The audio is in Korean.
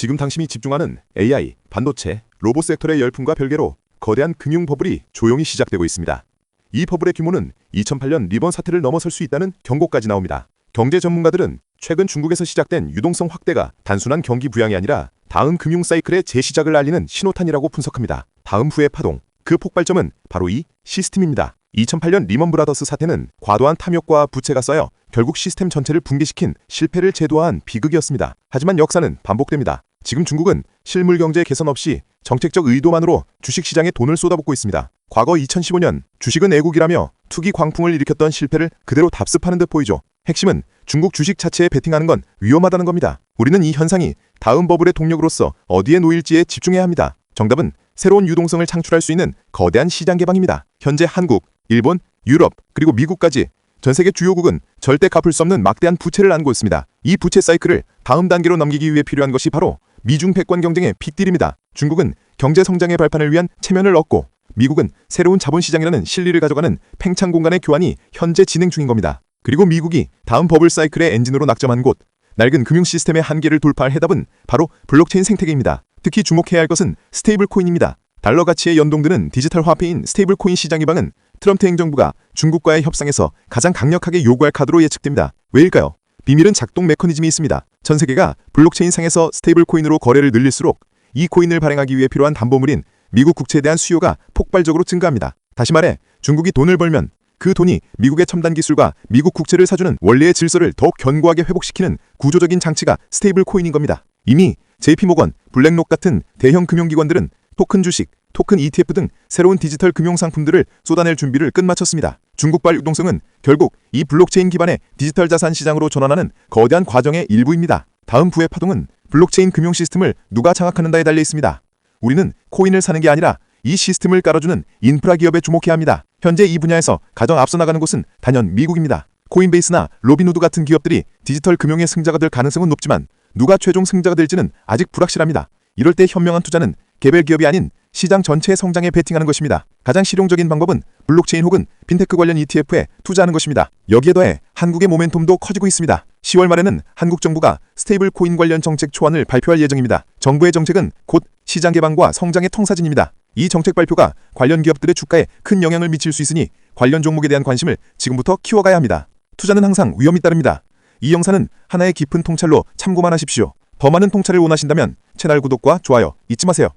지금 당신이 집중하는 AI, 반도체, 로봇 섹터의 열풍과 별개로 거대한 금융 버블이 조용히 시작되고 있습니다. 이 버블의 규모는 2008년 리번 사태를 넘어설 수 있다는 경고까지 나옵니다. 경제 전문가들은 최근 중국에서 시작된 유동성 확대가 단순한 경기 부양이 아니라 다음 금융 사이클의 재시작을 알리는 신호탄이라고 분석합니다. 다음 후의 파동, 그 폭발점은 바로 이 시스템입니다. 2008년 리먼 브라더스 사태는 과도한 탐욕과 부채가 쌓여 결국 시스템 전체를 붕괴시킨 실패를 제도화한 비극이었습니다. 하지만 역사는 반복됩니다. 지금 중국은 실물 경제 개선 없이 정책적 의도만으로 주식 시장에 돈을 쏟아붓고 있습니다. 과거 2015년 주식은 애국이라며 투기 광풍을 일으켰던 실패를 그대로 답습하는 듯 보이죠. 핵심은 중국 주식 자체에 베팅하는 건 위험하다는 겁니다. 우리는 이 현상이 다음 버블의 동력으로서 어디에 놓일지에 집중해야 합니다. 정답은 새로운 유동성을 창출할 수 있는 거대한 시장 개방입니다. 현재 한국, 일본, 유럽, 그리고 미국까지 전 세계 주요국은 절대 갚을 수 없는 막대한 부채를 안고 있습니다. 이 부채 사이클을 다음 단계로 넘기기 위해 필요한 것이 바로 미중 패권 경쟁의 빅딜입니다. 중국은 경제 성장의 발판을 위한 체면을 얻고 미국은 새로운 자본시장이라는 실리를 가져가는 팽창 공간의 교환이 현재 진행 중인 겁니다. 그리고 미국이 다음 버블 사이클의 엔진으로 낙점한 곳, 낡은 금융 시스템의 한계를 돌파할 해답은 바로 블록체인 생태계입니다. 특히 주목해야 할 것은 스테이블 코인입니다. 달러 가치에 연동되는 디지털 화폐인 스테이블 코인 시장 개방은 트럼프 행정부가 중국과의 협상에서 가장 강력하게 요구할 카드로 예측됩니다. 왜일까요? 비밀은 작동 메커니즘이 있습니다. 전 세계가 블록체인 상에서 스테이블 코인으로 거래를 늘릴수록 이 코인을 발행하기 위해 필요한 담보물인 미국 국채에 대한 수요가 폭발적으로 증가합니다. 다시 말해 중국이 돈을 벌면 그 돈이 미국의 첨단 기술과 미국 국채를 사주는 원리의 질서를 더욱 견고하게 회복시키는 구조적인 장치가 스테이블 코인인 겁니다. 이미 JP모건, 블랙록 같은 대형 금융기관들은 토큰 주식, 토큰 ETF 등 새로운 디지털 금융 상품들을 쏟아낼 준비를 끝마쳤습니다. 중국발 유동성은 결국 이 블록체인 기반의 디지털 자산 시장으로 전환하는 거대한 과정의 일부입니다. 다음 부의 파동은 블록체인 금융 시스템을 누가 장악하는가에 달려 있습니다. 우리는 코인을 사는 게 아니라 이 시스템을 깔아주는 인프라 기업에 주목해야 합니다. 현재 이 분야에서 가장 앞서 나가는 곳은 단연 미국입니다. 코인베이스나 로빈후드 같은 기업들이 디지털 금융의 승자가 될 가능성은 높지만 누가 최종 승자가 될지는 아직 불확실합니다. 이럴 때 현명한 투자는 개별 기업이 아닌 시장 전체의 성장에 베팅하는 것입니다. 가장 실용적인 방법은 블록체인 혹은 핀테크 관련 ETF에 투자하는 것입니다. 여기에 더해 한국의 모멘텀도 커지고 있습니다. 10월 말에는 한국 정부가 스테이블 코인 관련 정책 초안을 발표할 예정입니다. 정부의 정책은 곧 시장 개방과 성장의 통사진입니다. 이 정책 발표가 관련 기업들의 주가에 큰 영향을 미칠 수 있으니 관련 종목에 대한 관심을 지금부터 키워가야 합니다. 투자는 항상 위험이 따릅니다. 이 영상은 하나의 깊은 통찰로 참고만 하십시오. 더 많은 통찰을 원하신다면 채널 구독과 좋아요 잊지 마세요.